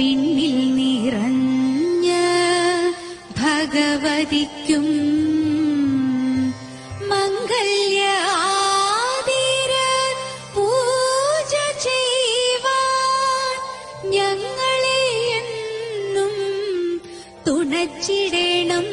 വിണ്ണിൽ നിറഞ്ഞ ഭഗവതിക്കും മംഗല്യ ആതിര പൂജ ചെയ്യുവാൻ ഞങ്ങളെ എന്നും തുണച്ചിടണം.